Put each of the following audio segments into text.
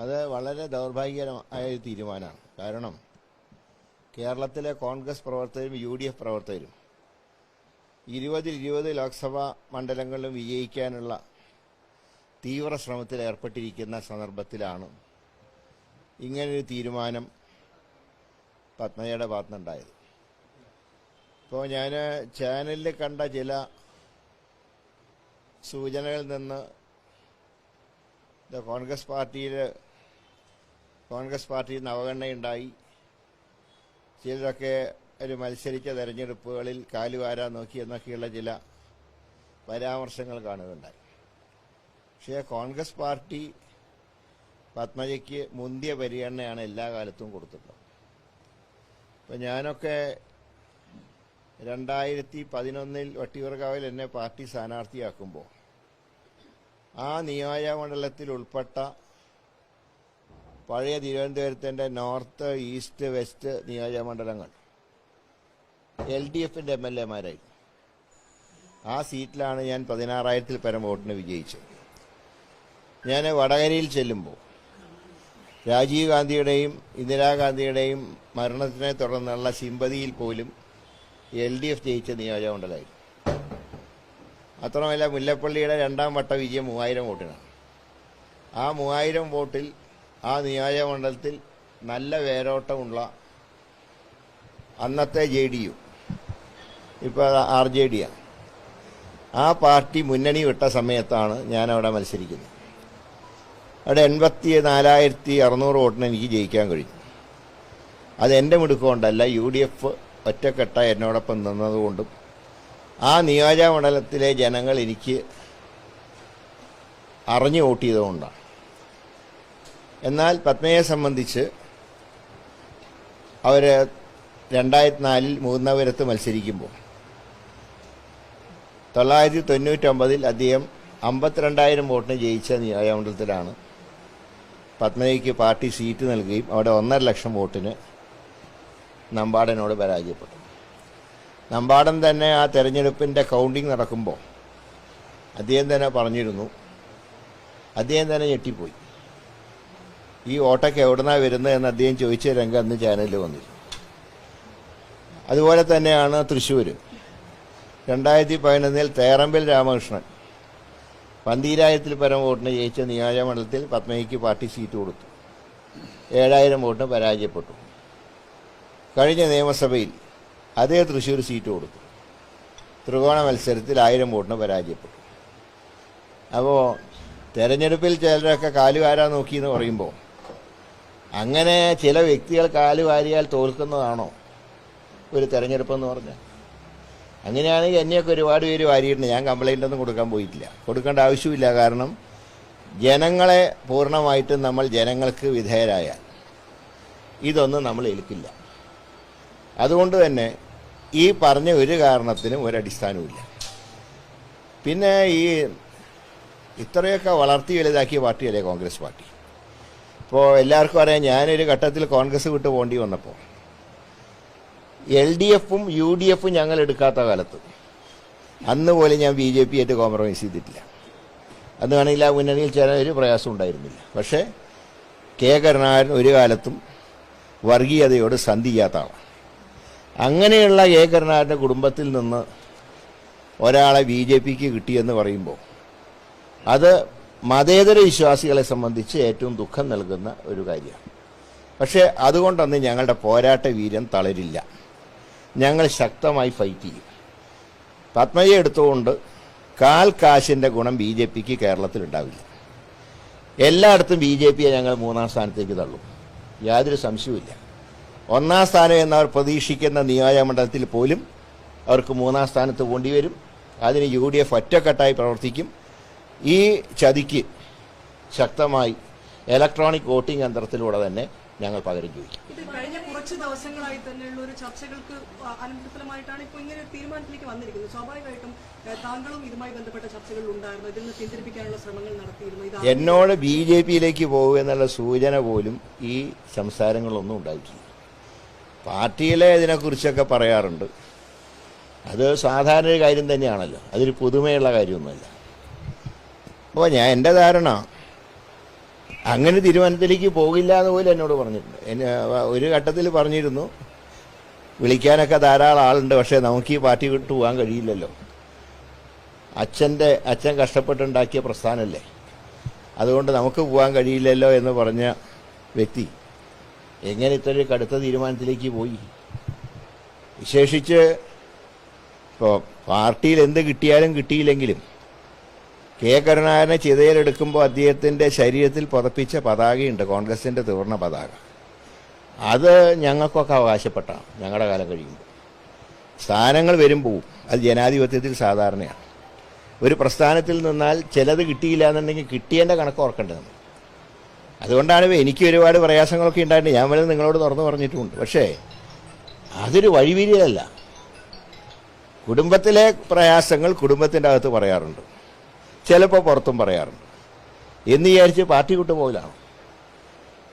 അത് വളരെ ദൗർഭാഗ്യകരമായ ഒരു തീരുമാനമാണ്. കാരണം കേരളത്തിലെ കോൺഗ്രസ് പ്രവർത്തകരും യു ഡി എഫ് പ്രവർത്തകരും ഇരുപതിൽ ഇരുപത് ലോക്സഭാ മണ്ഡലങ്ങളിലും വിജയിക്കാനുള്ള തീവ്ര ശ്രമത്തിൽ ഏർപ്പെട്ടിരിക്കുന്ന സന്ദർഭത്തിലാണ് ഇങ്ങനൊരു തീരുമാനം പത്മജയുടെ ഭാഗത്തുനിന്നുണ്ടായത്. ഇപ്പോൾ ഞാൻ ചാനലിൽ കണ്ട ചില സൂചനകളിൽ നിന്ന് കോൺഗ്രസ് പാർട്ടിയിൽ കോൺഗ്രസ് പാർട്ടിയിൽ നിന്ന് അവഗണനയുണ്ടായി ചിലരൊക്കെ ഒരു മത്സരിച്ച തെരഞ്ഞെടുപ്പുകളിൽ കാലുവാരാൻ നോക്കി എന്നൊക്കെയുള്ള ചില പരാമർശങ്ങൾ കാണുകയുണ്ടായി പക്ഷേ കോൺഗ്രസ് പാർട്ടി പത്മജയ്ക്ക് മുന്തിയ പരിഗണനയാണ് എല്ലാ കാലത്തും കൊടുത്തിട്ടുള്ളത്. ഇപ്പം ഞാനൊക്കെ രണ്ടായിരത്തി പതിനൊന്നിൽ വട്ടിയൂർക്കാവിൽ എന്നെ പാർട്ടി സ്ഥാനാർത്ഥിയാക്കുമ്പോൾ ആ നിയോജകമണ്ഡലത്തിൽ ഉൾപ്പെട്ട പഴയ തിരുവനന്തപുരത്തിന്റെ നോർത്ത് ഈസ്റ്റ് വെസ്റ്റ് നിയോജകമണ്ഡലങ്ങൾ എൽ ഡി എഫിന്റെ എം എൽ എമാരായി. ആ സീറ്റിലാണ് ഞാൻ പതിനാറായിരത്തിൽ പരം വോട്ടിന് വിജയിച്ചത്. ഞാൻ വടകരയിൽ ചെല്ലുമ്പോൾ രാജീവ് ഗാന്ധിയുടെയും ഇന്ദിരാഗാന്ധിയുടെയും മരണത്തിനെ തുടർന്നുള്ള സിമ്പതിയിൽ പോലും എൽ ഡി എഫ് ജയിച്ച നിയോജകമണ്ഡലമായിരുന്നു അത്രമല്ല മുല്ലപ്പള്ളിയുടെ രണ്ടാം വട്ട വിജയം മൂവായിരം വോട്ടിനാണ്. ആ മൂവായിരം വോട്ടിൽ ആ നിയോജകമണ്ഡലത്തിൽ നല്ല വേരോട്ടമുള്ള അന്നത്തെ ജെ ഡി യു. ഇപ്പോൾ ആർ ജെ ഡിയാണ് ആ. പാർട്ടി മുന്നണി വിട്ട സമയത്താണ് ഞാൻ മത്സരിക്കുന്നത്. അവിടെ എൺപത്തി നാലായിരത്തി അറുന്നൂറ് വോട്ടിന് എനിക്ക് ജയിക്കാൻ കഴിഞ്ഞു. അത് എന്റെ മിടുക്കുകൊണ്ടല്ല യു ഡി എഫ് ഒറ്റക്കെട്ട എന്നോടൊപ്പം നിന്നതുകൊണ്ടും ആ നിയോജകമണ്ഡലത്തിലെ ജനങ്ങൾ എനിക്ക് അറിഞ്ഞു വോട്ട് ചെയ്തുകൊണ്ടാണ് എന്നാൽ പത്മയെ സംബന്ധിച്ച് അവർ രണ്ടായിരത്തി നാലിൽ മൂന്നപുരത്ത് മത്സരിക്കുമ്പോൾ തൊള്ളായിരത്തി തൊണ്ണൂറ്റൊമ്പതിൽ അദ്ദേഹം അമ്പത്തിരണ്ടായിരം വോട്ടിന് ജയിച്ച നിയോജകമണ്ഡലത്തിലാണ് പത്മജയ്ക്ക് പാർട്ടി സീറ്റ് നൽകുകയും അവിടെ ഒന്നര ലക്ഷം വോട്ടിന് നമ്പാടനോട് പരാജയപ്പെട്ടു. നമ്പാടൻ തന്നെ ആ തെരഞ്ഞെടുപ്പിന്റെ കൗണ്ടിങ് നടക്കുമ്പോൾ അദ്ദേഹം തന്നെ പറഞ്ഞിരുന്നു അദ്ദേഹം തന്നെ ഞെട്ടിപ്പോയി. ഈ ഓട്ടയ്ക്ക് എവിടുന്നാ വരുന്നത് എന്ന് അദ്ദേഹം ചോദിച്ച രംഗം അന്ന് ചാനലിൽ വന്നിരുന്നു. അതുപോലെ തന്നെയാണ് തൃശ്ശൂർ രണ്ടായിരത്തി പതിനൊന്നിൽ തേറമ്പിൽ രാമകൃഷ്ണൻ പന്തീരായിരത്തിൽ പരം വോട്ടിന് ജയിച്ച നിയോജകമണ്ഡലത്തിൽ പത്മയ്ക്ക് പാർട്ടി സീറ്റ് കൊടുത്തു. ഏഴായിരം വോട്ടിന് പരാജയപ്പെട്ടു. കഴിഞ്ഞ നിയമസഭയിൽ അതേ തൃശ്ശൂർ സീറ്റ് കൊടുത്തു. ത്രികോണ മത്സരത്തിൽ ആയിരം വോട്ടിന് പരാജയപ്പെട്ടു. അപ്പോൾ തെരഞ്ഞെടുപ്പിൽ ചിലരൊക്കെ കാലുകാരാ നോക്കിയെന്ന് പറയുമ്പോൾ അങ്ങനെ ചില വ്യക്തികൾ കാലുവാരിയാൽ തോൽക്കുന്നതാണോ ഒരു തെരഞ്ഞെടുപ്പെന്ന് പറഞ്ഞാൽ? അങ്ങനെയാണെങ്കിൽ എന്നെയൊക്കെ ഒരുപാട് പേര് വാരിയിട്ടുണ്ട്. ഞാൻ കംപ്ലൈന്റ് ഒന്നും കൊടുക്കാൻ പോയിട്ടില്ല. കൊടുക്കേണ്ട ആവശ്യമില്ല. കാരണം ജനങ്ങളെ പൂർണമായിട്ടും നമ്മൾ ജനങ്ങൾക്ക് വിധേയരായാൽ ഇതൊന്നും നമ്മൾ ഏൽക്കില്ല. അതുകൊണ്ട് തന്നെ ഈ പറഞ്ഞ ഒരു കാരണത്തിനും ഒരടിസ്ഥാനവുമില്ല. പിന്നെ ഈ ഇത്രയൊക്കെ വളർത്തി വലുതാക്കിയ പാർട്ടിയല്ലേ കോൺഗ്രസ് പാർട്ടി? ഇപ്പോൾ എല്ലാവർക്കും അറിയാം ഞാനൊരു ഘട്ടത്തിൽ കോൺഗ്രസ് വിട്ട് പോണ്ടി വന്നപ്പോൾ എൽ ഡി എഫും യു ഡി എഫും ഞങ്ങൾ എടുക്കാത്ത കാലത്ത്. അന്ന് പോലെ ഞാൻ ബി ജെ പി ആയിട്ട് കോംപ്രമൈസ് ചെയ്തിട്ടില്ല. അന്ന് വേണമെങ്കിൽ ആ മുന്നണിയിൽ ചേരാൻ ഒരു പ്രയാസം ഉണ്ടായിരുന്നില്ല. പക്ഷേ കെ കരുണാകരൻ ഒരു കാലത്തും വർഗീയതയോട് സന്ധി ആളാണ് അങ്ങനെയുള്ള കെ കരുണാകരന്റെ കുടുംബത്തിൽ നിന്ന് ഒരാളെ ബി ജെ പിക്ക് കിട്ടിയെന്ന് പറയുമ്പോൾ അത് മതേതര വിശ്വാസികളെ സംബന്ധിച്ച് ഏറ്റവും ദുഃഖം നൽകുന്ന ഒരു കാര്യമാണ്. പക്ഷേ അതുകൊണ്ടൊന്ന് ഞങ്ങളുടെ പോരാട്ട വീര്യം തളരില്ല. ഞങ്ങൾ ശക്തമായി ഫൈറ്റ് ചെയ്യും. പത്മജയെ എടുത്തുകൊണ്ട് കാൽ കാശിന്റെ ഗുണം ബി ജെ പിക്ക് കേരളത്തിൽ ഉണ്ടാവില്ല എല്ലായിടത്തും ബി ജെ പിയെ ഞങ്ങൾ മൂന്നാം സ്ഥാനത്തേക്ക് തള്ളും. യാതൊരു സംശയവുമില്ല. ഒന്നാം സ്ഥാനം എന്നവർ പ്രതീക്ഷിക്കുന്ന നിയോജകമണ്ഡലത്തിൽ പോലും അവർക്ക് മൂന്നാം സ്ഥാനത്ത് പോണ്ടി അതിന് യു ഡി എഫ് ഒറ്റക്കെട്ടായി പ്രവർത്തിക്കും. ഈ ചതിക്ക് ശക്തമായി ഇലക്ട്രോണിക് വോട്ടിംഗ് യന്ത്രത്തിലൂടെ തന്നെ ഞങ്ങൾ പകരം ചോദിക്കും. കഴിഞ്ഞ കുറച്ച് ദിവസങ്ങളായി തന്നെയുള്ള ഒരു ചർച്ചകൾക്ക് അനന്തരഫലമായിട്ടാണ് ഇപ്പോൾ ഇങ്ങനെ തീരുമാനത്തിലേക്ക് വന്നിരിക്കുന്നത്. സ്വാഭാവികമായിട്ടും താങ്കളും ഇതുമായി ബന്ധപ്പെട്ട ചർച്ചകൾ ഉണ്ടായിരുന്നു. ഇതിൽ നിന്ന് പിന്തിരിപ്പിക്കാനുള്ള ശ്രമങ്ങൾ നടത്തിയിരുന്നു. എന്നോട് ബി ജെ പിയിലേക്ക് പോകുക എന്നുള്ള സൂചന പോലും ഈ സംസാരങ്ങളൊന്നും ഉണ്ടായിട്ടില്ല. പാർട്ടിയിലെ ഇതിനെക്കുറിച്ചൊക്കെ പറയാറുണ്ട്. അത് സാധാരണ ഒരു കാര്യം തന്നെയാണല്ലോ. അതൊരു പുതുമയുള്ള കാര്യമൊന്നുമല്ല. അപ്പോൾ ഞാൻ എന്റെ ധാരണ അങ്ങനെ തീരുമാനത്തിലേക്ക് പോകില്ല എന്ന് പോലും എന്നോട് പറഞ്ഞിട്ടുണ്ട് എന്നെ ഒരു ഘട്ടത്തിൽ പറഞ്ഞിരുന്നു വിളിക്കാനൊക്കെ ധാരാളം ആളുണ്ട് പക്ഷേ നമുക്ക് ഈ പാർട്ടി വിട്ടു പോകാൻ കഴിയില്ലല്ലോ. അച്ഛന്റെ അച്ഛൻ കഷ്ടപ്പെട്ടുണ്ടാക്കിയ പ്രസ്ഥാനമല്ലേ അതുകൊണ്ട് നമുക്ക് പോകാൻ കഴിയില്ലല്ലോ എന്ന് പറഞ്ഞ വ്യക്തി എങ്ങനെ ഇത്രയും കടുത്ത തീരുമാനത്തിലേക്ക് പോയി? വിശേഷിച്ച് ഇപ്പോൾ പാർട്ടിയിൽ എന്ത് കിട്ടിയാലും കിട്ടിയില്ലെങ്കിലും കെ. കരുണാകരനെ ചിതയിലെടുക്കുമ്പോൾ അദ്ദേഹത്തിന്റെ ശരീരത്തിൽ പുതപ്പിച്ച പതാകയുണ്ട് കോൺഗ്രസിന്റെ തീർന്ന പതാക. അത് ഞങ്ങൾക്കൊക്കെ അവകാശപ്പെട്ടാണ് ഞങ്ങളുടെ കാലം കഴിയുമ്പോൾ. സ്ഥാനങ്ങൾ വരുമ്പോൾ അത് ജനാധിപത്യത്തിൽ സാധാരണയാണ്. ഒരു പ്രസ്ഥാനത്തിൽ നിന്നാൽ ചിലത് കിട്ടിയില്ല എന്നുണ്ടെങ്കിൽ കിട്ടിയതിന്റെ കണക്ക് ഓർക്കേണ്ടത് അതുകൊണ്ടാണ് എനിക്ക് ഒരുപാട് പ്രയാസങ്ങളൊക്കെ ഉണ്ടായിട്ട് ഞാൻ വരെ നിങ്ങളോട് തുറന്നു പറഞ്ഞിട്ടുമുണ്ട് പക്ഷേ അതൊരു വഴിവിരിയല്ല കുടുംബത്തിലെ പ്രയാസങ്ങൾ കുടുംബത്തിന്റെ അകത്ത് പറയാറുണ്ട്. ചിലപ്പോൾ പുറത്തും പറയാറുണ്ട്. എന്ന് വിചാരിച്ച് പാർട്ടി വിട്ടു പോകലാണ്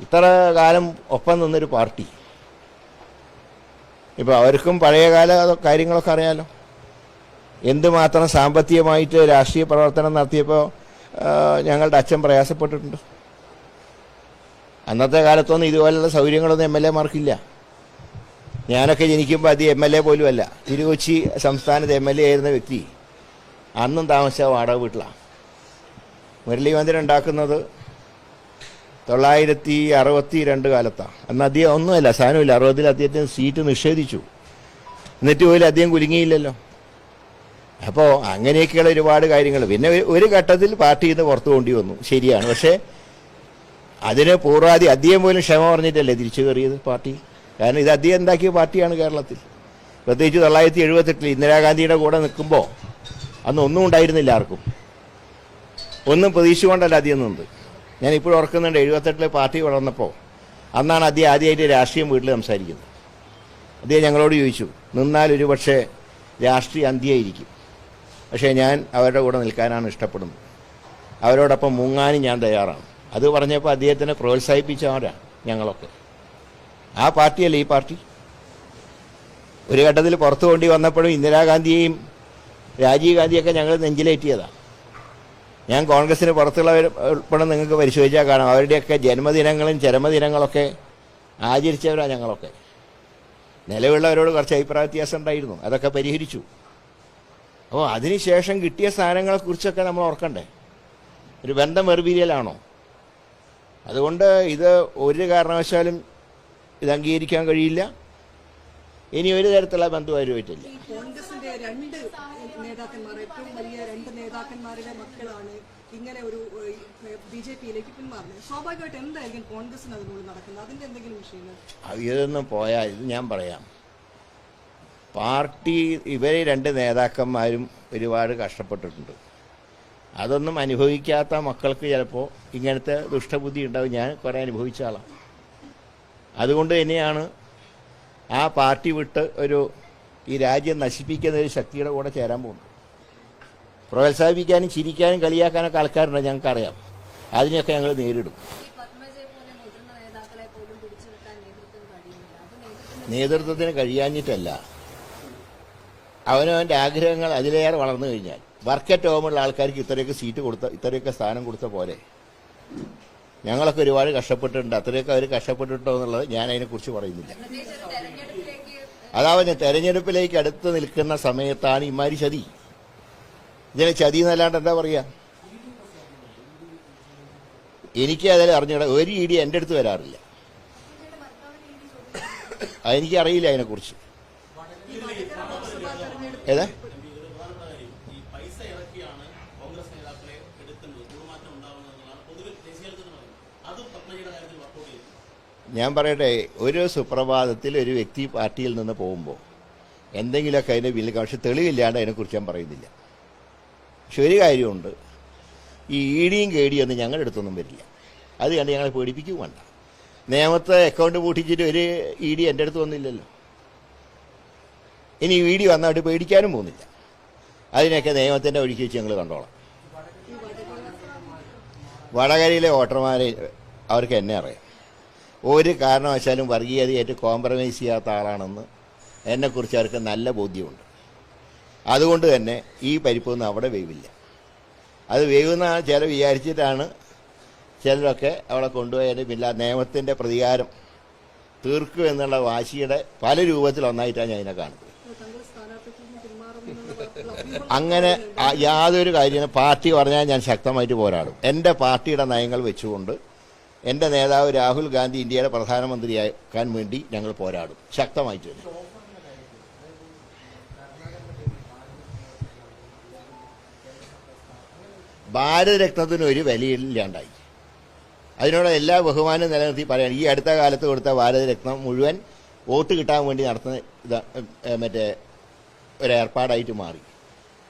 ഇത്ര കാലം ഒപ്പം നിന്നൊരു പാർട്ടി. ഇപ്പോൾ അവർക്കും പഴയകാല കാര്യങ്ങളൊക്കെ അറിയാലോ. എന്തുമാത്രം സാമ്പത്തികമായിട്ട് രാഷ്ട്രീയ പ്രവർത്തനം നടത്തിയപ്പോൾ ഞങ്ങളുടെ അച്ഛൻ പ്രയാസപ്പെട്ടിട്ടുണ്ട്. അന്നത്തെ കാലത്തൊന്നും ഇതുപോലെയുള്ള സൗകര്യങ്ങളൊന്നും എം എൽ എമാർക്കില്ല. ഞാനൊക്കെ ജനിക്കുമ്പോൾ അത് എം എൽ എ പോലുമല്ല. തിരുകൊച്ചി സംസ്ഥാനത്ത് എം എൽ എ ആയിരുന്ന വ്യക്തി. അന്നും താമസിച്ച വാടക വീട്ടിലാണ് മുരളി മന്ദിരം ഉണ്ടാക്കുന്നത് തൊള്ളായിരത്തി അറുപത്തി രണ്ട് കാലത്താണ് അന്ന് അദ്ദേഹം ഒന്നുമല്ല സാധനമില്ല അറുപതിൽ അദ്ദേഹത്തിന് സീറ്റ് നിഷേധിച്ചു. എന്നിട്ട് പോലും അദ്ദേഹം കുലുങ്ങിയില്ലല്ലോ. അപ്പോൾ അങ്ങനെയൊക്കെയുള്ള ഒരുപാട് കാര്യങ്ങൾ. പിന്നെ ഒരു- ഒരു ഘട്ടത്തിൽ പാർട്ടിയിൽ നിന്ന് പുറത്തു കൊണ്ടി വന്നു. ശരിയാണ്. പക്ഷേ അതിന് പൂർവാധി അദ്ദേഹം പോലും ക്ഷമ പറഞ്ഞിട്ടല്ലേ തിരിച്ചു കയറിയത് പാർട്ടി? കാരണം ഇത് അദ്ദേഹം ഉണ്ടാക്കിയ പാർട്ടിയാണ് കേരളത്തിൽ. പ്രത്യേകിച്ച് തൊള്ളായിരത്തി എഴുപത്തെട്ടിൽ ഇന്ദിരാഗാന്ധിയുടെ കൂടെ നിൽക്കുമ്പോൾ അന്ന് ഒന്നും ഉണ്ടായിരുന്നില്ല ആർക്കും. ഒന്നും പ്രതീക്ഷിച്ചുകൊണ്ടല്ല അദ്ദേഹം നിന്നത്. ഞാൻ ഇപ്പോഴും ഓർക്കുന്നുണ്ട് എഴുപത്തെട്ടിലെ പാർട്ടി വളർന്നപ്പോൾ അന്നാണ് അദ്ദേഹം ആദ്യമായിട്ട് രാഷ്ട്രീയം വീട്ടിൽ സംസാരിക്കുന്നത്. അദ്ദേഹം ഞങ്ങളോട് ചോദിച്ചു നിന്നാൽ ഒരു പക്ഷേ രാഷ്ട്രീയ അന്ത്യമായിരിക്കും പക്ഷേ ഞാൻ അവരുടെ കൂടെ നിൽക്കാനാണ് ഇഷ്ടപ്പെടുന്നത്. അവരോടൊപ്പം മുങ്ങാനും ഞാൻ തയ്യാറാണ്. അത് പറഞ്ഞപ്പോൾ അദ്ദേഹത്തിനെ പ്രോത്സാഹിപ്പിച്ചവരാണ് ഞങ്ങളൊക്കെ. ആ പാർട്ടിയല്ലേ ഈ പാർട്ടി? ഒരു ഘട്ടത്തിൽ പുറത്തു കൊണ്ടി വന്നപ്പോഴും ഇന്ദിരാഗാന്ധിയെയും രാജീവ് ഗാന്ധിയൊക്കെ ഞങ്ങൾ നെഞ്ചിലേറ്റിയതാണ് ഞാൻ കോൺഗ്രസിന് പുറത്തുള്ളവർ ഉൾപ്പെടെ നിങ്ങൾക്ക് പരിശോധിച്ചാൽ കാണാം. അവരുടെയൊക്കെ ജന്മദിനങ്ങളും ചരമദിനങ്ങളൊക്കെ ആചരിച്ചവരാണ് ഞങ്ങളൊക്കെ. നിലവിലുള്ളവരോട് കുറച്ച് അഭിപ്രായ വ്യത്യാസം ഉണ്ടായിരുന്നു. അതൊക്കെ പരിഹരിച്ചു. അപ്പോൾ അതിനുശേഷം കിട്ടിയ സ്ഥാനങ്ങളെക്കുറിച്ചൊക്കെ നമ്മൾ ഓർക്കണ്ടേ? ഒരു ബന്ധം വെറുപിരിയലാണോ? അതുകൊണ്ട് ഇത് ഒരു കാരണവശാലും ഇത് അംഗീകരിക്കാൻ കഴിയില്ല. ഇനി ഒരു തരത്തിലുള്ള ബന്ധുവായിട്ടില്ല നേതാക്കന്മാർ ഏറ്റവും വലിയ രണ്ട് നേതാക്കന്മാരുടെ മക്കളാണ് ഇങ്ങനെ ഒരു ബി ജെ പിയിലേക്ക് പിന്മാറുന്നത്. സ്വാഭാവികമായിട്ട് എന്തായിരിക്കും കോൺഗ്രസിന് അതിനുള്ളിൽ നടക്കുന്നത്? അതിന്റെ എന്തെങ്കിലും വിഷയങ്ങൾ? ഇതൊന്നും പോയാൽ ഇത് ഞാൻ പറയാം. പാർട്ടി ഇവരെ രണ്ട് നേതാക്കന്മാരും ഒരുപാട് കഷ്ടപ്പെട്ടിട്ടുണ്ട്. അതൊന്നും അനുഭവിക്കാത്ത മക്കൾക്ക് ചിലപ്പോൾ ഇങ്ങനത്തെ ദുഷ്ടബുദ്ധി ഉണ്ടാവും. ഞാൻ കുറേ അനുഭവിച്ച ആളാണ് അതുകൊണ്ട് തന്നെയാണ് ആ പാർട്ടി വിട്ട് ഒരു ഈ രാജ്യം നശിപ്പിക്കുന്ന ഒരു ശക്തിയുടെ കൂടെ ചേരാൻ പോകുന്നത് പ്രോത്സാഹിപ്പിക്കാനും ചിരിക്കാനും കളിയാക്കാനൊക്കെ ആൾക്കാരുണ്ട് ഞങ്ങൾക്കറിയാം. അതിനെയൊക്കെ ഞങ്ങൾ നേരിടും. നേതൃത്വത്തിന് കഴിയാഞ്ഞിട്ടല്ല. അവനവന്റെ ആഗ്രഹങ്ങൾ അതിലേറെ വളർന്നു കഴിഞ്ഞാൽ വർക്കറ്റ് ഹോമുള്ള ആൾക്കാർക്ക് ഇത്രയൊക്കെ സീറ്റ് കൊടുത്ത ഇത്രയൊക്കെ സ്ഥാനം കൊടുത്ത പോലെ. ഞങ്ങളൊക്കെ ഒരുപാട് കഷ്ടപ്പെട്ടിട്ടുണ്ട്. അത്രയൊക്കെ അവർ കഷ്ടപ്പെട്ടിട്ടോ എന്നുള്ളത് ഞാൻ അതിനെക്കുറിച്ച് പറയുന്നില്ല. ഒരു തെരഞ്ഞെടുപ്പിലേക്ക് അടുത്ത് നിൽക്കുന്ന സമയത്താണ് ഇമാരി ചതി. ഇതിനെ ചതി എന്നല്ലാണ്ട് എന്താ പറയുക എനിക്ക് അതിൽ അറിഞ്ഞൂടാ ഒരു ഇടി എന്റെ അടുത്ത് വരാറില്ല. അതെനിക്ക് അറിയില്ല അതിനെക്കുറിച്ച്. ഏതാ? ഞാൻ പറയട്ടെ ഒരു സുപ്രഭാതത്തിൽ ഒരു വ്യക്തി പാർട്ടിയിൽ നിന്ന് പോകുമ്പോൾ എന്തെങ്കിലുമൊക്കെ അതിന്റെ വില പക്ഷെ തെളിവില്ലാണ്ട് അതിനെക്കുറിച്ച് ഞാൻ പറയുന്നില്ല. പക്ഷെ ഒരു കാര്യമുണ്ട് ഈ ഇടിയും കേടിയും ഒന്നും ഞങ്ങളുടെ അടുത്തൊന്നും വരില്ല. അത് കണ്ട് ഞങ്ങളെ പേടിപ്പിക്കും വേണ്ട. നിയമത്തെ അക്കൗണ്ട് പൂട്ടിച്ചിട്ട് ഒരു ഇ ഡി എന്റെ അടുത്ത് വന്നില്ലല്ലോ. ഇനി ഇ ഡി വന്നായിട്ട് പേടിക്കാനും പോകുന്നില്ല. അതിനൊക്കെ നിയമത്തിന്റെ ഒഴുക്കി വെച്ച് ഞങ്ങൾ കണ്ടോളാം. വടകരയിലെ വോട്ടർമാരെ അവർക്ക് എന്നെ അറിയാം. ഒരു കാരണവശാലും വർഗീയതയായിട്ട് കോംപ്രമൈസ് ചെയ്യാത്ത ആളാണെന്ന് എന്നെക്കുറിച്ച് അവർക്ക് നല്ല ബോധ്യമുണ്ട്. അതുകൊണ്ട് തന്നെ ഈ പരിപ്പൊന്നും അവിടെ വേവില്ല. അത് വേവുന്ന ചില വിചാരിച്ചിട്ടാണ് ചിലരൊക്കെ അവിടെ കൊണ്ടുപോയാലും പിന്നെ നിയമത്തിന്റെ പ്രതികാരം തീർക്കും എന്നുള്ള വാശിയുടെ പല രൂപത്തിൽ ഒന്നായിട്ടാണ് ഞാൻ ഇതിനെ കാണുന്നത്. അങ്ങനെ യാതൊരു കാര്യം പാർട്ടി പറഞ്ഞാൽ ഞാൻ ശക്തമായിട്ട് പോരാടും. എന്റെ പാർട്ടിയുടെ നയങ്ങൾ വെച്ചുകൊണ്ട് എന്റെ നേതാവ് രാഹുൽ ഗാന്ധി ഇന്ത്യയുടെ പ്രധാനമന്ത്രിയാക്കാൻ വേണ്ടി ഞങ്ങൾ പോരാടും. ശക്തമായിട്ട് തന്നെ ഭാരതരത്നത്തിന് ഒരു വിലയില്ലാണ്ടായി. അതിനോട് എല്ലാ ബഹുമാനവും നിലനിർത്തി പറയാൻ ഈ അടുത്ത കാലത്ത് കൊടുത്ത ഭാരതരത്നം മുഴുവൻ വോട്ട് കിട്ടാൻ വേണ്ടി നടത്തുന്ന ഇതാ മറ്റേ ഒരു ഏർപ്പാടായിട്ട് മാറി.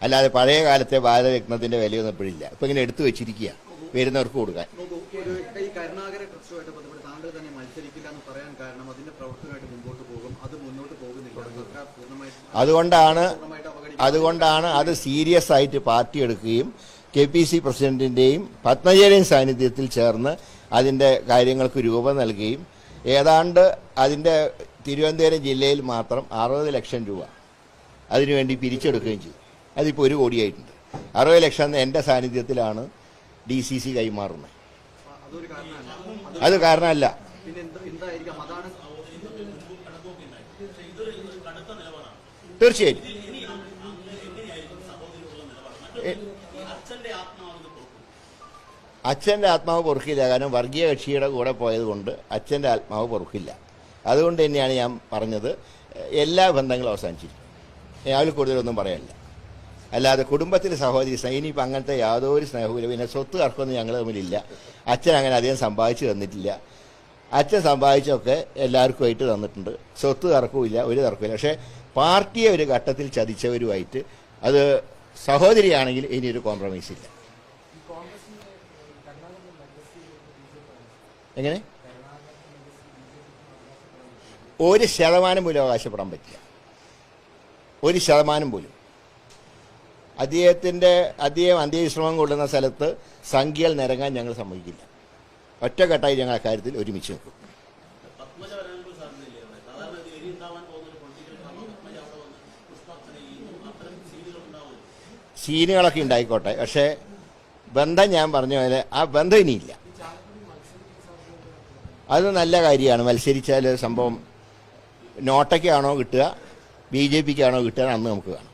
അല്ലാതെ പഴയ കാലത്തെ ഭാരതരത്നത്തിന്റെ വിലയൊന്നും ഇപ്പോഴില്ല. ഇപ്പം ഇങ്ങനെ എടുത്തു വെച്ചിരിക്കുക വരുന്നവർക്ക് കൊടുക്കാൻ. അതുകൊണ്ടാണ് അതുകൊണ്ടാണ് അത് സീരിയസ് ആയിട്ട് പാർട്ടി എടുക്കുകയും കെ പി സി പ്രസിഡന്റിന്റെയും പത്മജയുടെയും സാന്നിധ്യത്തിൽ ചേർന്ന് അതിന്റെ കാര്യങ്ങൾക്ക് രൂപം നൽകുകയും ഏതാണ്ട് അതിന്റെ തിരുവനന്തപുരം ജില്ലയിൽ മാത്രം അറുപത് ലക്ഷം രൂപ അതിനുവേണ്ടി പിരിച്ചെടുക്കുകയും ചെയ്തു. അതിപ്പോൾ ഒരു കോടിയായിട്ടുണ്ട്. അറുപത് ലക്ഷം എന്റെ സാന്നിധ്യത്തിലാണ് ഡി സി സി കൈമാറുന്നത്. അത് കാരണമല്ല. തീർച്ചയായും അച്ഛന്റെ ആത്മാവ് പൊറുക്കില്ല. കാരണം വർഗീയ കക്ഷിയുടെ കൂടെ പോയതുകൊണ്ട് അച്ഛന്റെ ആത്മാവ് പൊറുക്കില്ല. അതുകൊണ്ട് തന്നെയാണ് ഞാൻ പറഞ്ഞത്. എല്ലാ ബന്ധങ്ങളും അവസാനിച്ചിരിക്കും അയാൾ കൂടുതലൊന്നും പറയാനില്ല അല്ലാതെ കുടുംബത്തിൽ സഹോദരി സൈനി ഇനിയിപ്പോൾ അങ്ങനത്തെ യാതൊരു സ്നേഹവും പിന്നെ സ്വത്ത് തർക്കമൊന്നും ഞങ്ങൾ തമ്മിലില്ല. അച്ഛൻ അങ്ങനെ അധികം സമ്പാദിച്ചു തന്നിട്ടില്ല. അച്ഛൻ സമ്പാദിച്ചൊക്കെ എല്ലാവർക്കുമായിട്ട് തന്നിട്ടുണ്ട്. സ്വത്ത് തർക്കവുമില്ല ഒരു തർക്കമില്ല പക്ഷേ പാർട്ടിയെ ഒരു ഘട്ടത്തിൽ ചതിച്ചവരുമായിട്ട് അത് സഹോദരിയാണെങ്കിൽ ഇനി ഒരു കോംപ്രമൈസ് ഇല്ല. എങ്ങനെ? ഒരു ശതമാനം പോലും അവകാശപ്പെടാൻ പറ്റില്ല. ഒരു ശതമാനം പോലും. അദ്ദേഹത്തിന്റെ അദ്ദേഹം അന്ത്യവിശ്രമം കൊള്ളുന്ന സ്ഥലത്ത് സംഖ്യകൾ നിരങ്ങാൻ ഞങ്ങൾ സമ്മതിക്കില്ല. ഒറ്റഘട്ടമായി ഞങ്ങൾ അക്കാര്യത്തിൽ ഒരുമിച്ച് നിൽക്കും. സീനുകളൊക്കെ ഉണ്ടായിക്കോട്ടെ പക്ഷേ ബന്ധം ഞാൻ പറഞ്ഞ പോലെ ആ ബന്ധം ഇനിയില്ല. അത് നല്ല കാര്യമാണ്. മത്സരിച്ചാൽ സംഭവം നോട്ടയ്ക്കാണോ കിട്ടുക ബി ജെ പിക്കാണോ കിട്ടുക അന്ന് നമുക്ക് കാണാം.